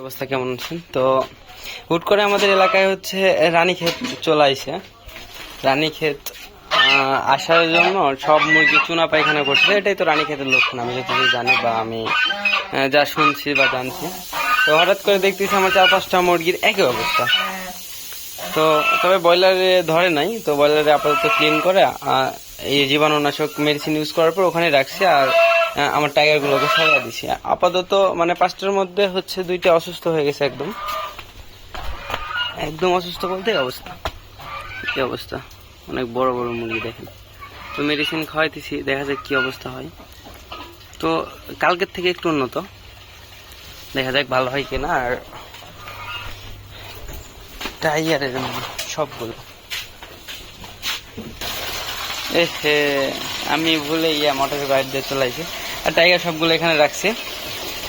অবস্থা, কেমন আছেন? তো হুট করে আমাদের এলাকায় হচ্ছে রানীক্ষেত চলে আইছে। রানীক্ষেত আসার জন্য সব মুরগি চুনা পায়খানা করছে। এটাই তো রানীক্ষেতের লক্ষণ, আমি যতদূর জানি বা আমি যা শুনছি বা জানছি। তো হঠাৎ করে দেখতেছি আমার চার পাঁচটা মুরগির একই অবস্থা। তো তবে ব্রয়লারে ধরে নাই, তো ব্রয়লারে আপাতত ক্লিন করে এই জীবাণুনাশক মেডিসিন ইউজ করার পর ওখানে রাখছি। আর আমার টাইগারগুলোকে সরিয়ে দিছি। আপাতত মানে পাঁচটার মধ্যে হচ্ছে দুইটা অসুস্থ হয়ে গেছে একদম। একদম অসুস্থ বলতে অবস্থা। কি অবস্থা? অনেক বড় বড় মুরগি দেখেন। তো মেডিসিন খাওয়াইতেছি, দেখা যাক কি অবস্থা হয়। তো কালকের থেকে একটু উন্নত। দেখা যাক ভালো হয় কিনা। আর টাইয়ারের সবগুলো। এ আমি ভুলে ইয়া মোটরের বাইরে দিয়ে চলে আসি আর টাইগার সবগুলো এখানে রাখছি।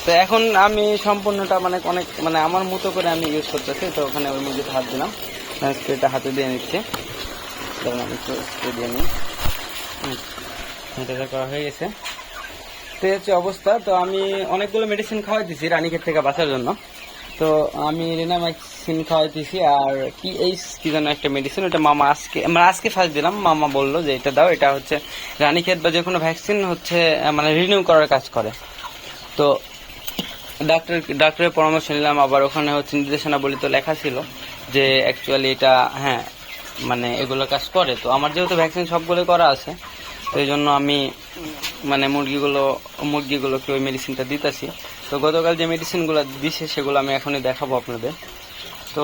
তো এখন আমি সম্পূর্ণটা মানে অনেক মানে আমার মতো করে আমি ইউজ করতেছি। তো ওখানে ওর মধ্যে হাত দিলাম। স্প্রেটা হাতে দিয়ে নিচ্ছে। আমি একটু স্প্রে দিয়ে নিই। এটা করা হয়ে গেছে। তো হচ্ছে অবস্থা। তো আমি অনেকগুলো মেডিসিন খাওয়াই দিছি রানীক্ষেত থেকে বাঁচার জন্য। তো আমি রিনামাইসিন খাওয়াইতেছি, আর কি এই কি যেন একটা মেডিসিন ওটা মামা আজকে, আমরা আজকে ফার্স্ট দিলাম, মামা বলল যে এটা দাও, এটা হচ্ছে রানীক্ষেত বা যে কোনো ভ্যাকসিন হচ্ছে মানে রিনিউ করার কাজ করে। তো ডাক্তার ডাক্তারের পরামর্শ নিলাম, আবার ওখানে হচ্ছে নির্দেশনা বলি তো লেখা ছিল যে অ্যাকচুয়ালি এটা হ্যাঁ মানে এগুলো কাজ করে। তো আমার যেহেতু ভ্যাকসিন সবগুলো করা আছে তো এই জন্য আমি মানে মুরগিগুলো, মুরগিগুলোকে ওই মেডিসিনটা দিতেছি। তো গতকাল যে মেডিসিনগুলো দিছে, সেগুলো আমি এখনই দেখাবো আপনাদের। তো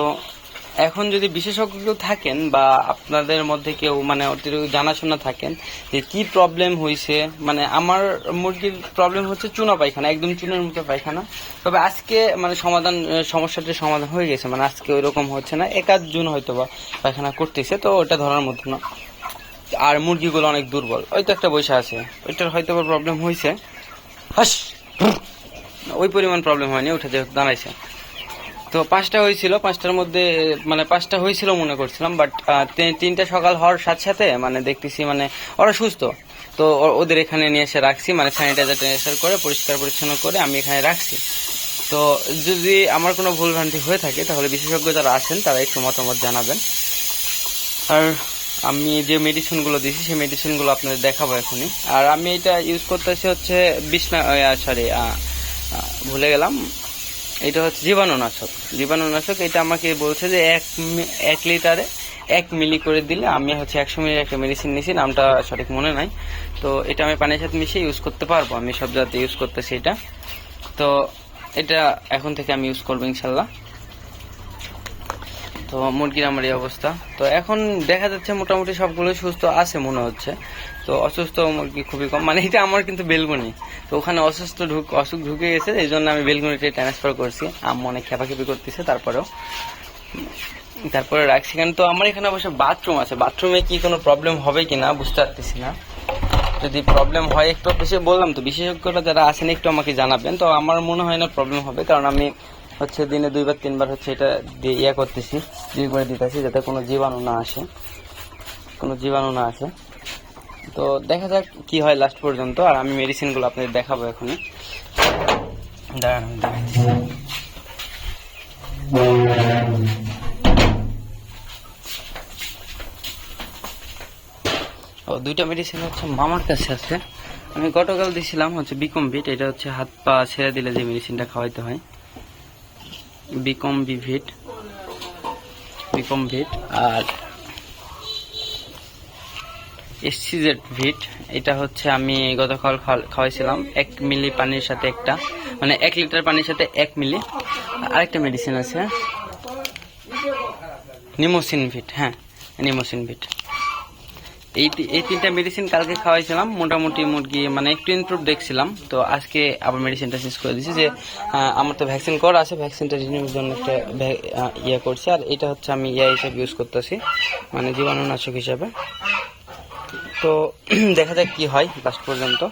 এখন যদি বিশেষজ্ঞ কেউ থাকেন বা আপনাদের মধ্যে কেউ মানে অতিরিক্ত জানাশোনা থাকেন যে কি প্রবলেম হয়েছে মানে আমার মুরগির প্রবলেম হচ্ছে চুনা পায়খানা, একদম চুনের মতো পায়খানা। তবে আজকে মানে সমাধান সমস্যাটির সমাধান হয়ে গেছে মানে আজকে ওই রকম হচ্ছে না। একাধ জুন হয়তো বা পায়খানা করতেছে, তো ওটা ধরার মতো না। আর মুরগিগুলো অনেক দুর্বল। ওই তো একটা বৈশা আছে। ওইটার হয়তো প্রবলেম হয়েছে হাস! ওই পরিমাণ প্রবলেম হয়নি ওটা যেহেতু দাঁড়াইছে। তো পাঁচটা হয়েছিল পাঁচটার মধ্যে মানে পাঁচটা হয়েছিল মনে করছিলাম বাট তিনটা সকাল হওয়ার সাথে সাথে মানে দেখতেছি মানে ওরা সুস্থ। তো ওদের এখানে নিয়ে এসে রাখছি মানে স্যানিটাইজার ট্যানিটাইজার করে, পরিষ্কার পরিচ্ছন্ন করে আমি এখানে রাখছি। তো যদি আমার কোনো ভুলভ্রান্তি হয়ে থাকে, তাহলে বিশেষজ্ঞ যারা আছেন, তারা একটু মতামত জানাবেন। আর আমি যে মেডিসিনগুলো দিয়েছি, সেই মেডিসিনগুলো আপনাদের দেখাবো এখনই। আর আমি এটা ইউজ করতেছি হচ্ছে বিছনা সরি ভুলে গেলাম। এটা হচ্ছে জীবাণুনাশক। জীবাণুনাশক, এটা আমাকে বলছে যে এক এক লিটারে এক মিলি করে দিলে আমি হচ্ছে একশো মিলি একটা মেডিসিন নিয়েছি, নামটা সঠিক মনে নাই। তো এটা আমি পানির সাথে মিশিয়ে ইউজ করতে পারব, আমি সব জায়গাতে ইউজ করতেছি এটা। তো এটা এখন থেকে আমি ইউজ করব ইনশাল্লাহ। তো মুরগির আমার এই অবস্থা। তো এখন দেখা যাচ্ছে মোটামুটি সবগুলো সুস্থ আছে মনে হচ্ছে। তো অসুস্থ মুরগি খুবই কম। মানে এটা আমার কিন্তু বেলগুনি তো ওখানে অসুস্থ ঢুক অসুখ ঢুকে গেছে, এই জন্য আমি বেলগুনিতে ট্রান্সফার করছি। আম্মু অনেক খেপাখেপি করতেছে, তারপরেও। তারপরে রাখছি। কেন তো আমার এখানে অবশ্য বাথরুম আছে। বাথরুমে কি কোনো প্রবলেম হবে কি না বুঝতে পারতেছি না। যদি প্রবলেম হয়, একটু বেশি বললাম তো, বিশেষজ্ঞরা যারা আছেন একটু আমাকে জানাবেন। তো আমার মনে হয় না প্রবলেম হবে। কারণ আমি হচ্ছে দিনে দুইবার, তিনবার হচ্ছে এটা দিয়ে ইয়ে করতেছি, দিয়ে করে দিতেছি যাতে কোনো জীবাণু না আসে। কোনো জীবাণু না আসে। তো দেখা যাক কি হয় লাস্ট পর্যন্ত, আর আমি মেডিসিনগুলো আপনাদের দেখাবো এখনই। ও, দুইটা মেডিসিন হচ্ছে মামার কাছে আছে। আমি গতকাল দিছিলাম হচ্ছে বিকম্বিট এটা হচ্ছে হাত পা ছেড়ে দিলে যে মেডিসিনটা খাওয়াইতে হয়। বিকম বিভিট বিকম্বিট আর এসসিজেড ভিট এটা হচ্ছে আমি গতকাল খাওয়া- খাওয়াইছিলাম এক মিলি পানির সাথে একটা মানে এক লিটার পানির সাথে এক মিলি। আরেকটা মেডিসিন আছে, নিমোসিন ভিট হ্যাঁ নিমোসিন ভিট এই এই তিনটা মেডিসিন কালকে খাওয়াইছিলাম। মোটামুটি মুরগি মানে একটু ইমপ্রুভ দেখছিলাম। তো আজকে আবার মেডিসিনটা শেষ করে দিয়েছি যে আমার তো ভ্যাকসিন করা আছে ভ্যাকসিনটা রিনিউর জন্য একটা ইয়ে করছি। আর এটা হচ্ছে আমি ইয়া হিসাবে ইউজ করতেছি মানে জীবাণুনাশক হিসাবে। তো দেখা যাক কি হয় লাস্ট পর্যন্ত।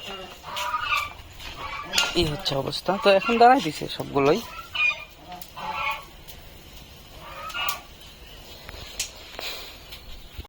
এই হচ্ছে অবস্থা। তো এখন দাঁড়াই দিছে সবগুলোই।